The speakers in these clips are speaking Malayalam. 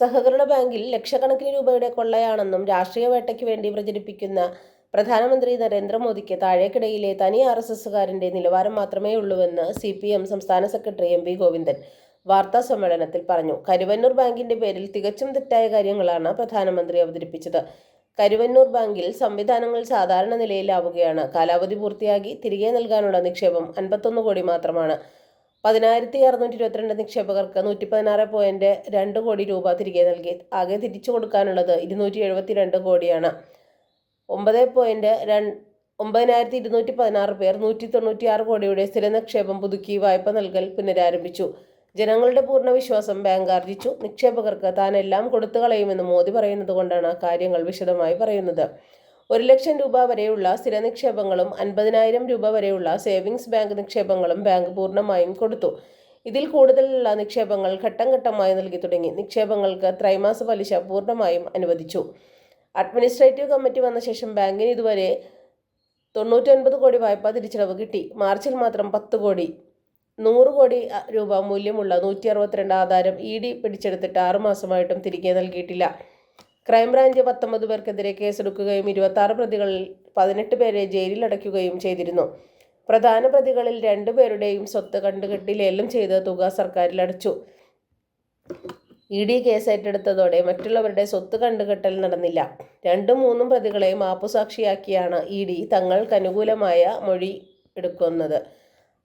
സഹകരണ ബാങ്കിൽ ലക്ഷക്കണക്കിന് രൂപയുടെ കൊള്ളയാണെന്നും രാഷ്ട്രീയ വേട്ടയ്ക്ക് വേണ്ടി പ്രചരിപ്പിക്കുന്ന പ്രധാനമന്ത്രി നരേന്ദ്രമോദിക്ക് താഴേക്കിടയിലെ തനി ആർ എസ് എസുകാരന്റെ നിലവാരം മാത്രമേ ഉള്ളൂവെന്ന് സി പി എം സംസ്ഥാന സെക്രട്ടറി എം വി ഗോവിന്ദൻ വാർത്താ സമ്മേളനത്തിൽ പറഞ്ഞു. കരുവന്നൂർ ബാങ്കിന്റെ പേരിൽ തികച്ചും തെറ്റായ കാര്യങ്ങളാണ് പ്രധാനമന്ത്രി അവതരിപ്പിച്ചത്. കരുവന്നൂർ ബാങ്കിൽ സംവിധാനങ്ങൾ സാധാരണ നിലയിലാവുകയാണ്. കാലാവധി പൂർത്തിയാക്കി തിരികെ നൽകാനുള്ള നിക്ഷേപം അൻപത്തൊന്ന് കോടി മാത്രമാണ്. പതിനായിരത്തി അറുന്നൂറ്റി ഇരുപത്തിരണ്ട് നിക്ഷേപകർക്ക് നൂറ്റി പതിനാറ് പോയിന്റ് രണ്ട് കോടി രൂപ തിരികെ നൽകി. ആകെ തിരിച്ചു കൊടുക്കാനുള്ളത് ഇരുന്നൂറ്റി എഴുപത്തി രണ്ട് കോടിയാണ്. ഒമ്പത് പോയിന്റ് രണ്ട് ഒമ്പതിനായിരത്തി ഇരുന്നൂറ്റി പതിനാറ് പേർ നൂറ്റി തൊണ്ണൂറ്റി ആറ് കോടിയുടെ സ്ഥിര നിക്ഷേപം പുതുക്കി വായ്പ നൽകൽ പുനരാരംഭിച്ചു. ജനങ്ങളുടെ പൂർണ വിശ്വാസം ബാങ്ക് ആർജിച്ചു. നിക്ഷേപകർക്ക് താൻ എല്ലാം കൊടുത്തു കളയുമെന്ന് മോദി പറയുന്നത് കൊണ്ടാണ് കാര്യങ്ങൾ വിശദമായി പറയുന്നത്. ഒരു ലക്ഷം രൂപ വരെയുള്ള സ്ഥിര നിക്ഷേപങ്ങളും അൻപതിനായിരം രൂപ വരെയുള്ള സേവിങ്സ് ബാങ്ക് നിക്ഷേപങ്ങളും ബാങ്ക് പൂർണമായും കൊടുത്തു. ഇതിൽ കൂടുതലുള്ള നിക്ഷേപങ്ങൾ ഘട്ടം ഘട്ടമായി നൽകി തുടങ്ങി. നിക്ഷേപങ്ങൾക്ക് ത്രൈമാസ പലിശ പൂർണമായും അനുവദിച്ചു. അഡ്മിനിസ്ട്രേറ്റീവ് കമ്മിറ്റി വന്ന ശേഷം ബാങ്കിന് ഇതുവരെ തൊണ്ണൂറ്റൊൻപത് കോടി വായ്പാ തിരിച്ചടവ് കിട്ടി. മാർച്ചിൽ മാത്രം പത്ത് കോടി നൂറ് കോടി രൂപ മൂല്യമുള്ള നൂറ്റി അറുപത്തിരണ്ട് ആധാരം ഇ ഡി പിടിച്ചെടുത്തിട്ട് ആറുമാസമായിട്ടും തിരികെ നൽകിയിട്ടില്ല. ക്രൈംബ്രാഞ്ച് പത്തൊമ്പത് പേർക്കെതിരെ കേസെടുക്കുകയും ഇരുപത്തി പ്രതികളിൽ പതിനെട്ട് പേരെ ജയിലിലടയ്ക്കുകയും ചെയ്തിരുന്നു. പ്രധാന പ്രതികളിൽ രണ്ടുപേരുടെയും സ്വത്ത് കണ്ടുകെട്ടി ലേലം ചെയ്ത് തുക സർക്കാരിൽ അടച്ചു ഇ ഡി കേസ് ഏറ്റെടുത്തതോടെ മറ്റുള്ളവരുടെ സ്വത്ത് കണ്ടുകെട്ടൽ നടന്നില്ല. രണ്ടും മൂന്നും പ്രതികളെ മാപ്പുസാക്ഷിയാക്കിയാണ് ഇ ഡി തങ്ങൾക്ക് അനുകൂലമായ മൊഴി എടുക്കുന്നത്.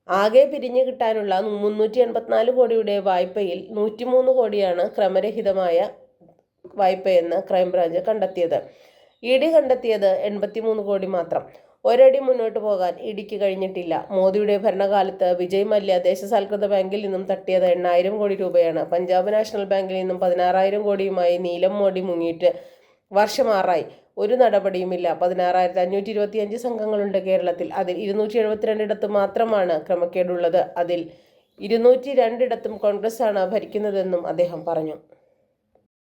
ആകെ പിരിഞ്ഞു കിട്ടാനുള്ള മുന്നൂറ്റി എൺപത്തിനാല് കോടിയുടെ വായ്പയിൽ നൂറ്റിമൂന്ന് കോടിയാണ് ക്രമരഹിതമായ വായ്പയെന്ന് ക്രൈംബ്രാഞ്ച് കണ്ടെത്തിയത്. ഇ ഡി കണ്ടെത്തിയത് എൺപത്തിമൂന്ന് കോടി മാത്രം. ഒരടി മുന്നോട്ട് പോകാൻ ഇടിക്ക് കഴിഞ്ഞിട്ടില്ല. മോദിയുടെ ഭരണകാലത്ത് വിജയ് മല്യ ദേശസാൽകൃത ബാങ്കിൽ നിന്നും തട്ടിയത് എണ്ണായിരം കോടി രൂപയാണ്. പഞ്ചാബ് നാഷണൽ ബാങ്കിൽ നിന്നും പതിനാറായിരം കോടിയുമായി നീലം മോഡി മുങ്ങിയിട്ട് വർഷമാറായി ഒരു നടപടിയുമില്ല. പതിനാറായിരത്തി അഞ്ഞൂറ്റി ഇരുപത്തി അഞ്ച് സംഘങ്ങളുണ്ട് കേരളത്തിൽ. അതിൽ ഇരുന്നൂറ്റി എഴുപത്തിരണ്ടിടത്ത് മാത്രമാണ് ക്രമക്കേടുള്ളത്. അതിൽ ഇരുന്നൂറ്റി രണ്ടിടത്തും കോൺഗ്രസ് ആണ് ഭരിക്കുന്നതെന്നും അദ്ദേഹം പറഞ്ഞു.